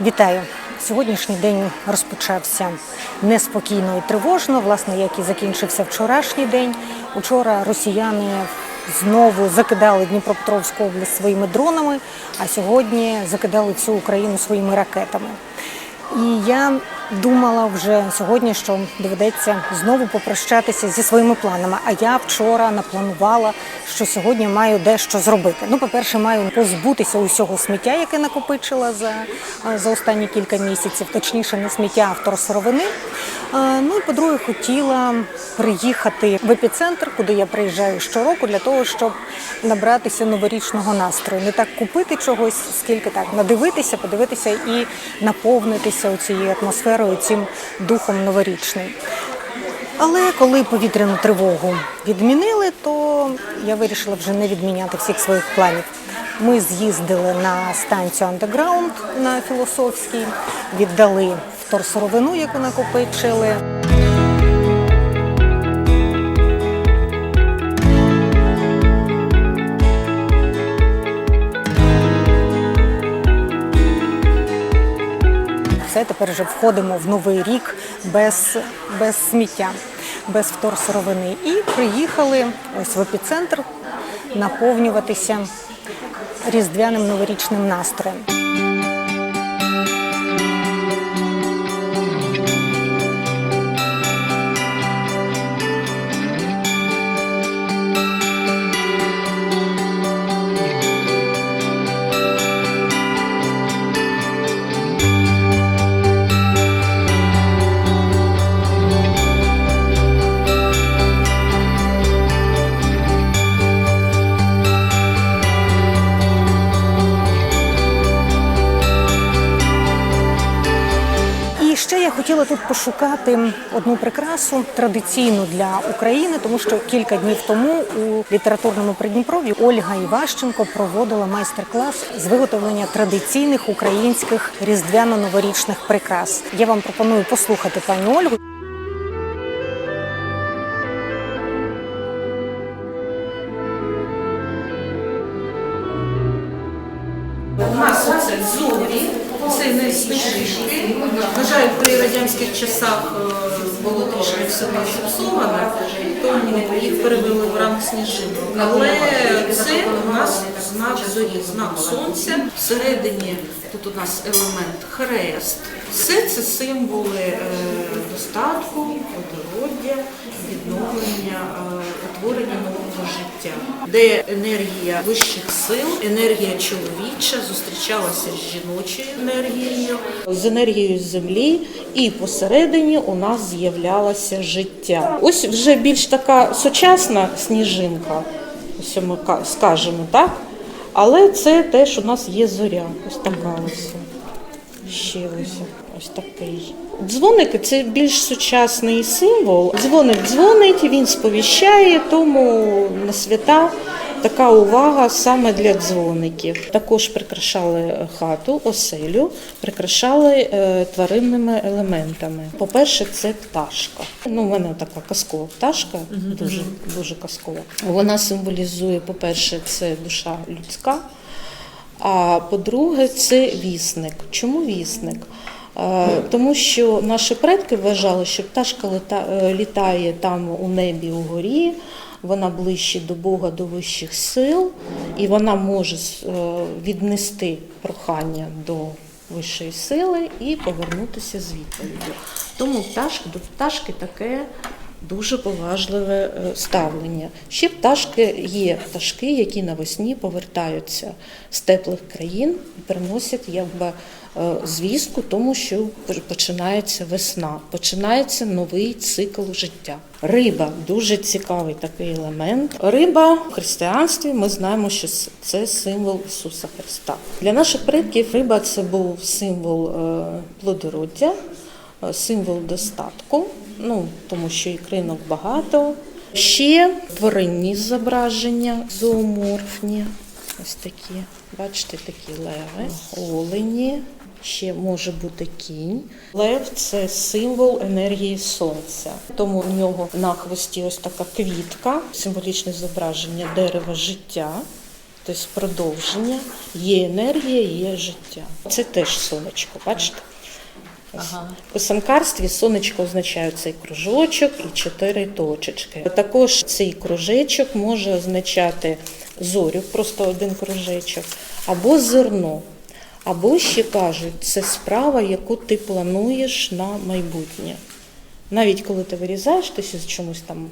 Вітаю! Сьогоднішній день розпочався неспокійно і тривожно, власне, як і закінчився вчорашній день. Учора росіяни знову закидали Дніпропетровську область своїми дронами, а сьогодні закидали всю Україну своїми ракетами. І я думала вже сьогодні, що доведеться знову попрощатися зі своїми планами. А я вчора напланувала, що сьогодні маю дещо зробити. Ну, по-перше, маю позбутися усього сміття, яке накопичила за, за останні кілька місяців, точніше, не сміття, а вторсировини. Е, Ну і по-друге, хотіла приїхати в епіцентр, куди я приїжджаю щороку, для того, щоб набратися новорічного настрою. Не так купити чогось, скільки так надивитися, подивитися і наповнитися цією атмосферою, цим духом новорічним. Але коли повітряну тривогу відмінили, то я вирішила вже не відміняти всіх своїх планів. Ми з'їздили на станцію Андеграунд на Філософській, віддали вторсировину, яку накопичили. Все тепер вже входимо в новий рік без, без сміття, без вторсировини. І приїхали ось в епіцентр наповнюватися різдвяним новорічним настроєм. Тут пошукати одну прикрасу традиційну для України, тому що кілька днів тому у літературному Придніпрові Ольга Іващенко проводила майстер-клас з виготовлення традиційних українських різдвяно-новорічних прикрас. Я вам пропоную послухати пані Ольгу. У нас оце зорі, це сніжки. На жаль, при радянських часах е, було трішки все зіпсоване, тому їх перевели в ранг сніжинок. Але це у нас знак зорі, знак сонця. Всередині тут у нас елемент хрест. Все це символи е, достатку, плодороддя, відновлення, життя, де енергія вищих сил, енергія чоловіча зустрічалася з жіночою енергією, з енергією землі, і посередині у нас з'являлося життя. Ось вже більш така сучасна сніжинка, ось ми скажемо так. Але це теж у нас є зоря. Ось така ось. Ще ось, ось такий. Дзвоник це більш сучасний символ. Дзвоник дзвонить, він сповіщає, тому на свята така увага саме для дзвоників. Також прикрашали хату, оселю, прикрашали е, тваринними елементами. По-перше, це пташка. Ну, у мене така казкова пташка, дуже, дуже казкова. Вона символізує, по-перше, це душа людська. А по-друге, це вісник. Чому вісник? Тому що наші предки вважали, що пташка е, літає там у небі угорі, вона ближче до Бога, до вищих сил, і вона може е, віднести прохання до вищої сили і повернутися з відповіддю. Тому пташка, до пташки таке дуже поважливе е, ставлення. Ще пташки є пташки, які навесні повертаються з теплих країн і приносять якби звістку тому, що починається весна, починається новий цикл життя. Риба дуже цікавий такий елемент. Риба в християнстві ми знаємо, що це символ Ісуса Христа. Для наших предків риба це був символ е, плодороддя, е, символ достатку, ну тому що ікринок багато. Ще тваринні зображення, зооморфні, ось такі, бачите, такі леви, олені. Ще може бути кінь. Лев це символ енергії сонця. Тому в нього на хвості ось така квітка, символічне зображення дерева життя. тобто продовження, є енергія, є життя. Це теж сонечко, бачите? Ага. У писанкарстві сонечко означає цей кружочок і чотири точечки. Також цей кружечок може означати зорю, просто один кружечок, або зерно. Або ще кажуть, це справа, яку ти плануєш на майбутнє. Навіть коли ти вирізаєш, ти чомусь там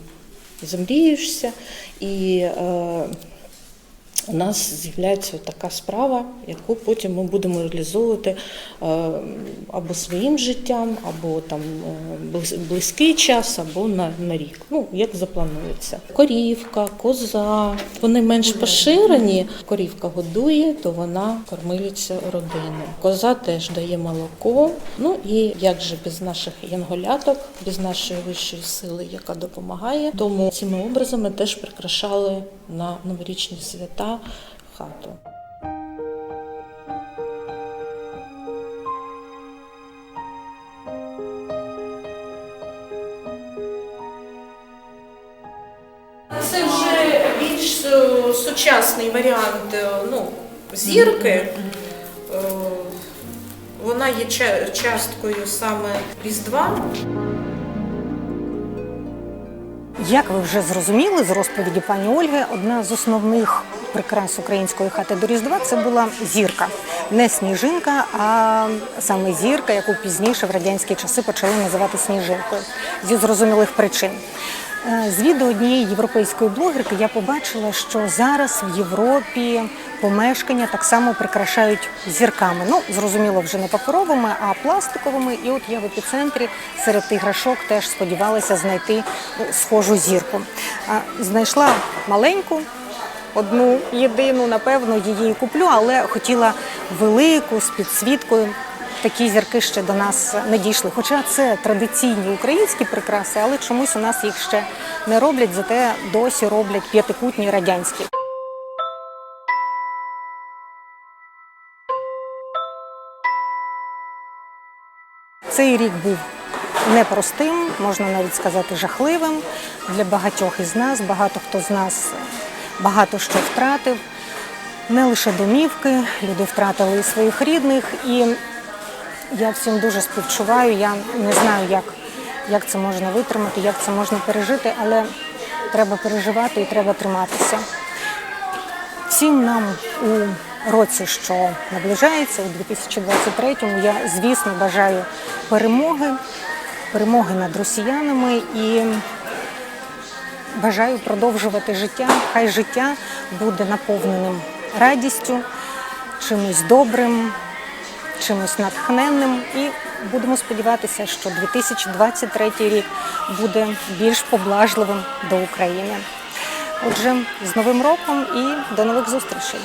замрієшся, і е, у нас з'являється така справа, яку потім ми будемо реалізовувати е, або своїм життям, або там е, близький час, або на, на рік. Ну, як запланується. Корівка, коза, вони менш поширені. Корівка годує, то вона кормилиця родини. Коза теж дає молоко. Ну і як же без наших янголяток, без нашої вищої сили, яка допомагає. Тому цими образами теж прикрашали на новорічні свята хату. Це вже більш е, сучасний варіант е, ну, зірки. Е, Вона є ча- часткою саме Різдва. Як ви вже зрозуміли з розповіді пані Ольги, одна з основних прикрас української хати до Різдва це була зірка. Не сніжинка, а саме зірка, яку пізніше в радянські часи почали називати сніжинкою зі зрозумілих причин. Е, З відео однієї європейської блогерки я побачила, що зараз в Європі помешкання так само прикрашають зірками. Ну, зрозуміло, вже не паперовими, а пластиковими. І от я в епіцентрі серед іграшок теж сподівалася знайти ну, схожу зірку. Знайшла маленьку. Одну єдину, напевно, її куплю, але хотіла велику з підсвіткою. Такі зірки ще до нас не дійшли. Хоча це традиційні українські прикраси, але чомусь у нас їх ще не роблять, зате досі роблять п'ятикутні радянські. Цей рік був непростим, можна навіть сказати, жахливим для багатьох із нас. Багато хто з нас багато що втратив. Не лише домівки, люди втратили і своїх рідних. І я всім дуже співчуваю. Я не знаю, як, як це можна витримати, як це можна пережити, але треба переживати і треба триматися. Всім нам у році, що наближається, у 2023-му, я, звісно, бажаю перемоги, перемоги над росіянами і бажаю продовжувати життя. Хай життя буде наповненим радістю, чимось добрим, чимось натхненним. І будемо сподіватися, що 2023 рік буде більш поблажливим до України. Отже, з Новим роком і до нових зустрічей!